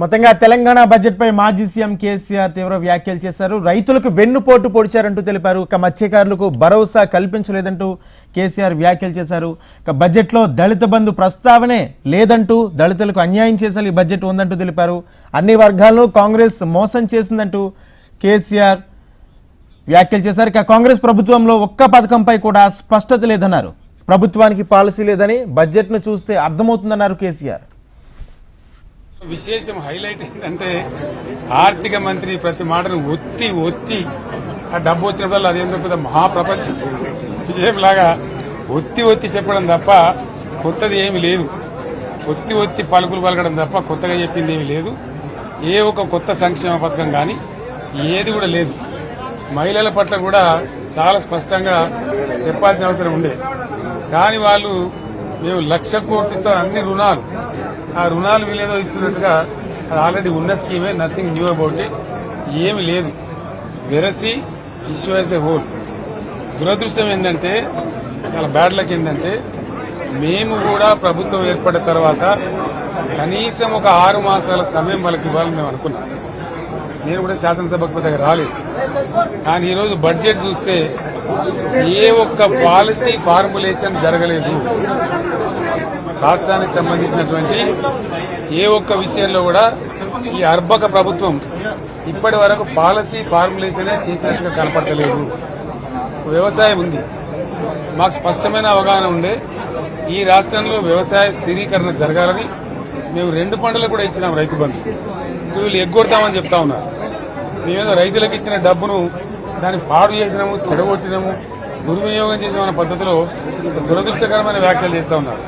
మొత్తంగా తెలంగాణ బడ్జెట్ పై మాజీ సీఎం కేసీఆర్ తీవ్ర వ్యాఖ్యలు చేశారు. రైతులకు వెన్నుపోటు పొడిచారంటూ తెలిపారు. ఇక మత్స్యకారులకు భరోసా కల్పించలేదంటూ కేసీఆర్ వ్యాఖ్యలు చేశారు. ఇక బడ్జెట్లో దళిత బంధు ప్రస్తావనే లేదంటూ దళితులకు అన్యాయం చేసే ఈ బడ్జెట్ ఉందంటూ తెలిపారు. అన్ని వర్గాలను కాంగ్రెస్ మోసం చేసిందంటూ కేసీఆర్ వ్యాఖ్యలు చేశారు. ఇక కాంగ్రెస్ ప్రభుత్వంలో ఒక్క పథకంపై కూడా స్పష్టత లేదన్నారు. ప్రభుత్వానికి పాలసీ లేదని బడ్జెట్ను చూస్తే అర్థమవుతుందన్నారు కేసీఆర్. విశేషం హైలైట్ ఏంటంటే ఆర్థిక మంత్రి ప్రతి మాటను ఒత్తి ఒత్తి ఆ డబ్బు వచ్చినప్పుడు అదేందో పెద్ద మహాప్రపంచం. విజయంలాగా ఒత్తి ఒత్తి చెప్పడం తప్ప కొత్తది ఏమి లేదు. ఒత్తి ఒత్తి పలుకులు పలకడం తప్ప కొత్తగా చెప్పింది ఏమి లేదు. ఏ ఒక కొత్త సంక్షేమ పథకం కానీ ఏది కూడా లేదు. మహిళల పట్ల కూడా చాలా స్పష్టంగా చెప్పాల్సిన అవసరం ఉండే. కానీ వాళ్ళు మేము లక్ష కోట్లతో అన్ని రుణాలు. ఆ రుణాలు వీళ్ళేదో ఇస్తున్నట్టుగా అది ఆల్రెడీ ఉన్న స్కీమే నథింగ్ న్యూ అబౌట్ ఇట్ ఏమి లేదు. వెరసి ఇష్యూ యాజ్ ఎ హోల్ దురదృష్టం ఏంటంటే చాలా బ్యాడ్ లక్ ఏంటంటే మేము కూడా ప్రభుత్వం ఏర్పడిన తర్వాత కనీసం ఒక ఆరు మాసాల సమయం వాళ్ళకి ఇవ్వాలని మేము అనుకున్నాం. నేను కూడా శాసనసభకు పెద్దగా రాలేదు. కానీ ఈరోజు బడ్జెట్ చూస్తే ఏ ఒక్క పాలసీ ఫార్ములేషన్ జరగలేదు. రాష్ట్రానికి సంబంధించినటువంటి ఏ ఒక్క విషయంలో కూడా ఈ అర్భక ప్రభుత్వం ఇప్పటి వరకు పాలసీ ఫార్ములేషనే చేసినట్టుగా కనపడలేదు వ్యవసాయం ఉంది. మాకు స్పష్టమైన అవగాహన ఉండే ఈ రాష్ట్రంలో వ్యవసాయ స్థిరీకరణ జరగాలని మేము రెండు పంటలు కూడా ఇచ్చినాం రైతు బంధు. వీళ్ళు ఎగ్గొడతామని చెప్తా ఉన్నారు. మేమేదో రైతులకు ఇచ్చిన డబ్బును దాన్ని పాడు చేసినాము చెడగొట్టినాము దుర్వినియోగం చేసామన్న పద్ధతిలో దురదృష్టకరమైన వ్యాఖ్యలు చేస్తూ ఉన్నారు.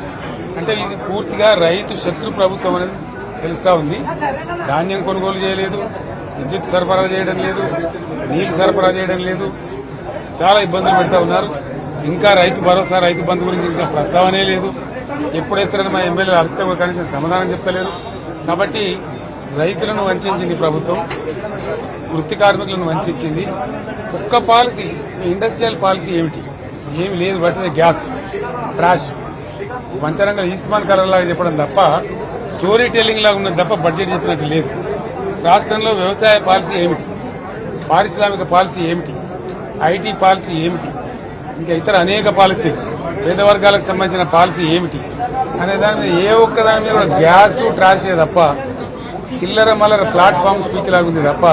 అంటే ఇది పూర్తిగా రైతు శత్రు ప్రభుత్వం అనేది తెలుస్తూ ఉంది. ధాన్యం కొనుగోలు చేయలేదు విద్యుత్ సరఫరా చేయడం లేదు నీళ్ళు సరఫరా చేయడం లేదు. చాలా ఇబ్బందులు పెడతా ఉన్నారు. ఇంకా రైతు భరోసా రైతు బంధు గురించి ఇంకా ప్రస్తావనే లేదు. ఎప్పుడేస్తారని మా ఎమ్మెల్యే అరిస్తే కనీసం సమాధానం చెప్తలేరు కాబట్టి రైతులను వంచింది ప్రభుత్వం వృత్తి కార్మికులను వంచింది. ఒక్క పాలసీ ఇండస్ట్రియల్ పాలసీ ఏమిటి? ఏమి లేదు పట్టింది గ్యాస్ ట్రాష్ పంచరంగ ఈస్మాన్ కలర్లాగా చెప్పడం తప్ప స్టోరీ టెల్లింగ్ లాగా ఉన్నది తప్ప బడ్జెట్ చెప్పినట్టు లేదు. రాష్ట్రంలో వ్యవసాయ పాలసీ ఏమిటి? పారిశ్రామిక పాలసీ ఏమిటి? ఐటీ పాలసీ ఏమిటి? ఇంకా ఇతర అనేక పాలసీలు పేద వర్గాలకు సంబంధించిన పాలసీ ఏమిటి? అనే దాని మీద ఏ ఒక్క దాని మీద కూడా గ్యాస్ ట్రాషే తప్ప చిల్లర మల్లర ప్లాట్ఫామ్ స్పీచ్ లాగా ఉంది తప్ప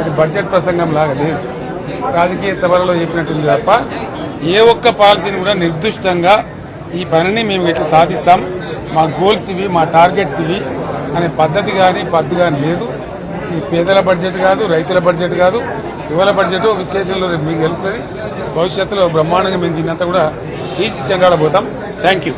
అది బడ్జెట్ ప్రసంగం లాగా లేదు. రాజకీయ సభలలో చెప్పినట్టుంది తప్ప ఏ ఒక్క పాలసీని కూడా నిర్దిష్టంగా ఈ పనిని మేము ఎట్లా సాధిస్తాం. మా గోల్స్ ఇవి మా టార్గెట్స్ ఇవి అనే పద్ధతి కానీ పద్ధతి కానీ లేదు. ఈ పేదల బడ్జెట్ కాదు రైతుల బడ్జెట్ కాదు యువల బడ్జెట్ విశ్లేషణలో రేపు మీకు తెలుస్తుంది. భవిష్యత్తులో బ్రహ్మాండంగా మేము దీన్నంతా కూడా చీల్చి చెంగాడబోతాం. Thank you